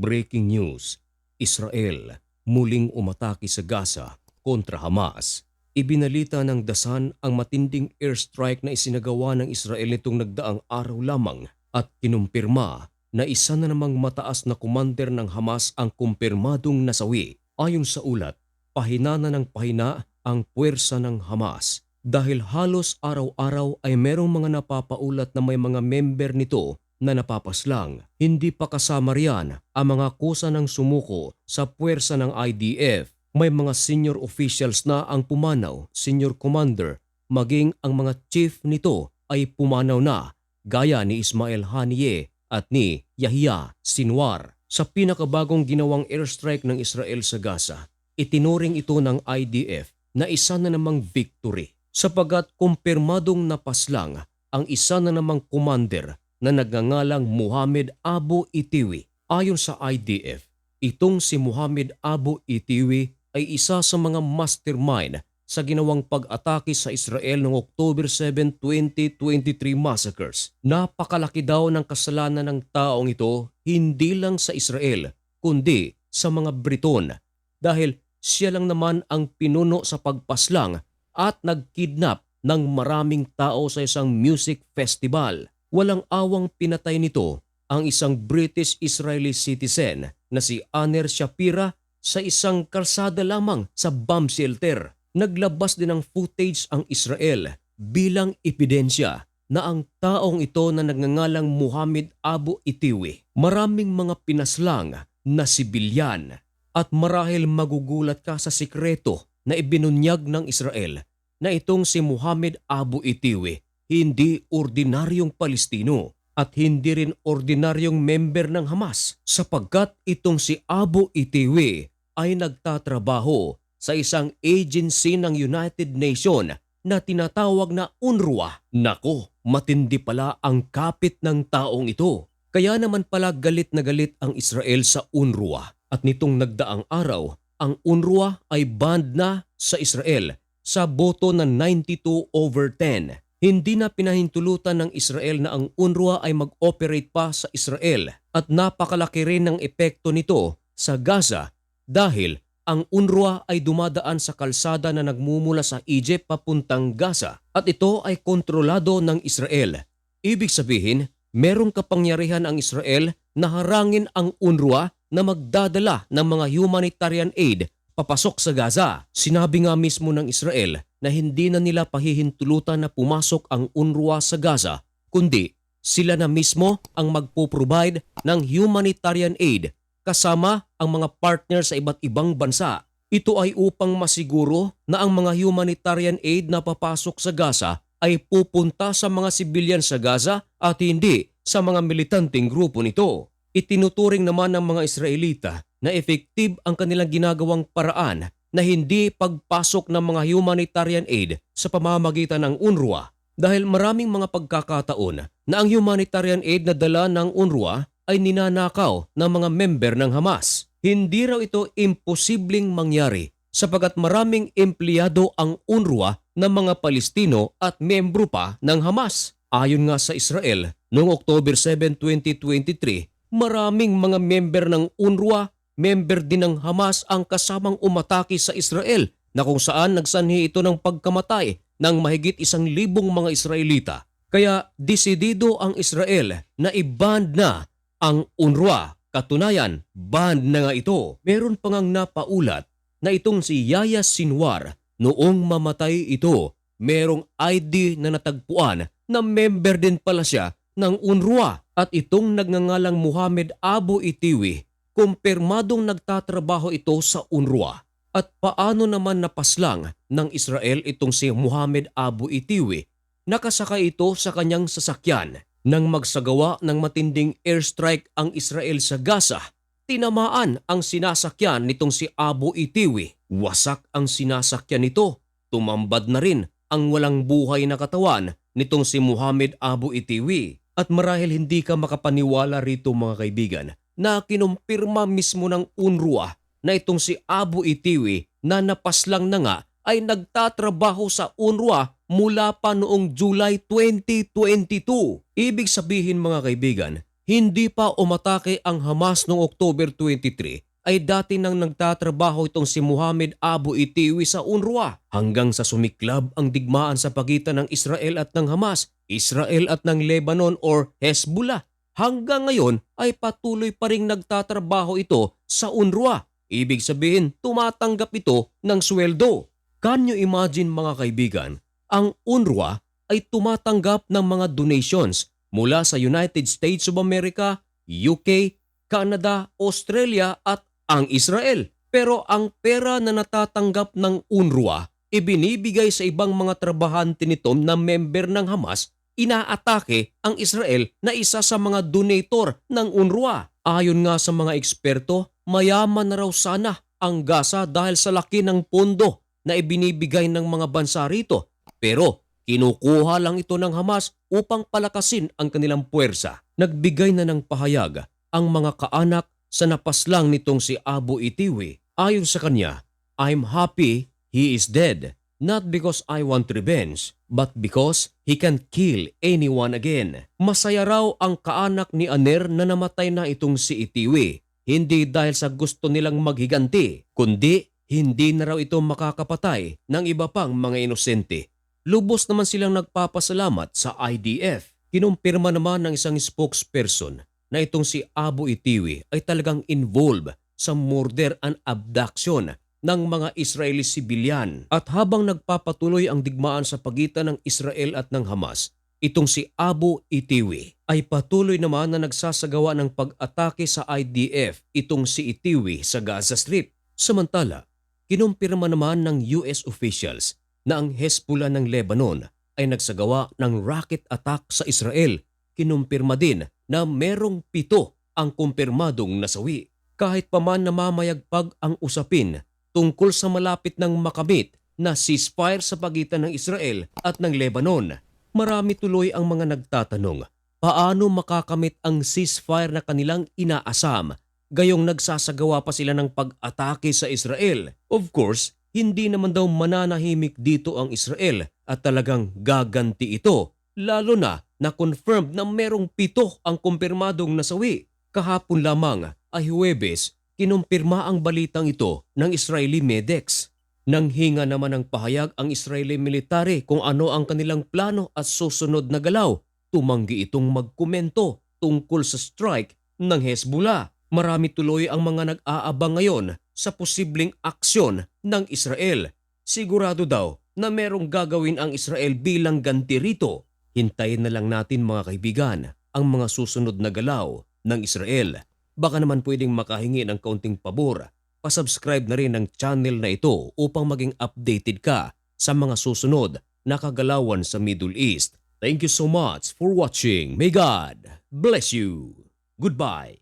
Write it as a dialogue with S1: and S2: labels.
S1: Breaking news, Israel muling umatake sa Gaza kontra Hamas. Ibinalita ng Dasan ang matinding airstrike na isinagawa ng Israel nitong nagdaang araw lamang at kinumpirma na isa na namang mataas na commander ng Hamas ang kumpirmadong nasawi. Ayon sa ulat, pahina na ng pahina ang puwersa ng Hamas dahil halos araw-araw ay merong mga napapaulat na may mga member nito na napapaslang. Hindi pa kasama riyan ang mga kusa ng sumuko sa puwersa ng IDF. May mga senior officials na ang pumanaw, senior commander, maging ang mga chief nito ay pumanaw na gaya ni Ismail Haniyeh at ni Yahya Sinwar. Sa pinakabagong ginawang airstrike ng Israel sa Gaza, itinuring ito ng IDF na isa na namang victory sapagat kumpirmadong napaslang ang isa na namang commander na nagngangalang Muhammad Abu Itiwi. Ayon sa IDF, itong si Muhammad Abu Itiwi ay isa sa mga mastermind sa ginawang pag-atake sa Israel noong October 7, 2023 massacres. Napakalaki daw ng kasalanan ng taong ito hindi lang sa Israel kundi sa mga Briton dahil siya lang naman ang pinuno sa pagpaslang at nagkidnap ng maraming tao sa isang music festival. Walang awang pinatay nito ang isang British-Israeli citizen na si Aner Shapira sa isang kalsada lamang sa bomb shelter. Naglabas din ng footage ang Israel bilang ebidensya na ang taong ito na nagngangalang Muhammad Abu Itiwi maraming mga pinaslang na sibilyan at marahil magugulat ka sa sikreto na ibinunyag ng Israel na itong si Muhammad Abu Itiwi hindi ordinaryong Palestino at hindi rin ordinaryong member ng Hamas sapagkat itong si Abu Itiwi ay nagtatrabaho sa isang agency ng United Nation na tinatawag na UNRWA. Nako, matindi pala ang kapit ng taong ito. Kaya naman pala galit na galit ang Israel sa UNRWA at nitong nagdaang araw, ang UNRWA ay banned na sa Israel sa boto na 92 over 10. Hindi na pinahintulutan ng Israel na ang UNRWA ay mag-operate pa sa Israel at napakalaki rin ng epekto nito sa Gaza dahil ang UNRWA ay dumadaan sa kalsada na nagmumula sa Egypt papuntang Gaza at ito ay kontrolado ng Israel. Ibig sabihin, merong kapangyarihan ang Israel na harangin ang UNRWA na magdadala ng mga humanitarian aid papasok sa Gaza. Sinabi nga mismo ng Israel na hindi na nila pahihintulutan na pumasok ang UNRWA sa Gaza, kundi sila na mismo ang magpo-provide ng humanitarian aid kasama ang mga partner sa iba't ibang bansa. Ito ay upang masiguro na ang mga humanitarian aid na papasok sa Gaza ay pupunta sa mga sibilyan sa Gaza at hindi sa mga militanteng grupo nito. Itinuturing naman ng mga Israelita na effective ang kanilang ginagawang paraan na hindi pagpasok ng mga humanitarian aid sa pamamagitan ng UNRWA dahil maraming mga pagkakataon na ang humanitarian aid na dala ng UNRWA ay ninanakaw ng mga member ng Hamas. Hindi raw ito imposibleng mangyari sapagat maraming empleyado ang UNRWA ng mga Palestino at membro pa ng Hamas. Ayon nga sa Israel, noong October 7, 2023, maraming mga member ng UNRWA, member din ng Hamas ang kasamang umatake sa Israel na kung saan nagsanhi ito ng pagkamatay ng mahigit isang libong mga Israelita. Kaya desidido ang Israel na i-ban na ang UNRWA. Katunayan, banned na nga ito. Meron pa ngang napaulat na itong si Yaya Sinwar noong mamatay ito, merong ID na natagpuan na member din pala siya ng UNRWA at itong nagngangalang Muhammad Abu Itiwi, kumpirmadong nagtatrabaho ito sa UNRWA. At paano naman napaslang ng Israel itong si Muhammad Abu Itiwi? Nakasakay ito sa kanyang sasakyan nang magsagawa ng matinding airstrike ang Israel sa Gaza. Tinamaan ang sinasakyan nitong si Abu Itiwi. Wasak ang sinasakyan nito. Tumambad na rin ang walang buhay na katawan nitong si Muhammad Abu Itiwi. At marahil hindi ka makapaniwala rito mga kaibigan na kinumpirma mismo ng UNRWA na itong si Abu Itiwi na napaslang na nga ay nagtatrabaho sa UNRWA mula pa noong July 2022. Ibig sabihin mga kaibigan, hindi pa umatake ang Hamas noong October 23 ay dati nang nagtatrabaho itong si Muhammad Abu Itiwi sa UNRWA hanggang sa sumiklab ang digmaan sa pagitan ng Israel at ng Hamas, Israel at ng Lebanon or Hezbollah. Hanggang ngayon ay patuloy pa ring nagtatrabaho ito sa UNRWA. Ibig sabihin, tumatanggap ito ng sweldo. Can you imagine mga kaibigan, ang UNRWA ay tumatanggap ng mga donations mula sa United States of America, UK, Canada, Australia at ang Israel. Pero ang pera na natatanggap ng UNRWA ibinibigay sa ibang mga trabahante nito na member ng Hamas, inaatake ang Israel na isa sa mga donator ng UNRWA. Ayon nga sa mga eksperto, mayaman na raw sana ang Gaza dahil sa laki ng pondo na ibinibigay ng mga bansa rito. Pero kinukuha lang ito ng Hamas upang palakasin ang kanilang puwersa. Nagbigay na ng pahayag ang mga kaanak sa napaslang nitong si Abu Itiwi. Ayon sa kanya, I'm happy he is dead. Not because I want revenge, but because he can kill anyone again. Masaya raw ang kaanak ni Aner na namatay na itong si Itiwi. Hindi dahil sa gusto nilang maghiganti, kundi hindi na raw ito makakapatay ng iba pang mga inosente. Lubos naman silang nagpapasalamat sa IDF. Kinumpirma naman ng isang spokesperson na itong si Abu Itiwi ay talagang involved sa murder and abduction ng mga Israeli civilian. At habang nagpapatuloy ang digmaan sa pagitan ng Israel at ng Hamas, itong si Abu Itiwi ay patuloy naman na nagsasagawa ng pag-atake sa IDF itong si Itiwi sa Gaza Strip. Samantala, kinumpirma naman ng US officials na ang Hezbollah ng Lebanon ay nagsagawa ng rocket attack sa Israel. Kinumpirma din na merong pito ang kumpirmadong nasawi. Kahit pa man namamayagpag ang usapin tungkol sa malapit ng makamit na ceasefire sa pagitan ng Israel at ng Lebanon, marami tuloy ang mga nagtatanong paano makakamit ang ceasefire na kanilang inaasam gayong nagsasagawa pa sila ng pag-atake sa Israel. Of course, hindi naman daw mananahimik dito ang Israel at talagang gaganti ito, lalo na na confirmed na merong pito ang kumpirmadong nasawi. Kahapon lamang ay Huwebes, kinumpirma ang balitang ito ng Israeli Medex. Nang hinga naman ng pahayag ang Israeli military kung ano ang kanilang plano at susunod na galaw, tumanggi itong magkomento tungkol sa strike ng Hezbollah. Marami tuloy ang mga nag-aabang ngayon sa posibleng aksyon ng Israel. Sigurado daw na merong gagawin ang Israel bilang ganti rito. Hintayin na lang natin mga kaibigan ang mga susunod na galaw ng Israel. Baka naman pwedeng makahingi ng kaunting pabor. Pasubscribe na rin ng channel na ito upang maging updated ka sa mga susunod na kagalawan sa Middle East. Thank you so much for watching. May God bless you. Goodbye.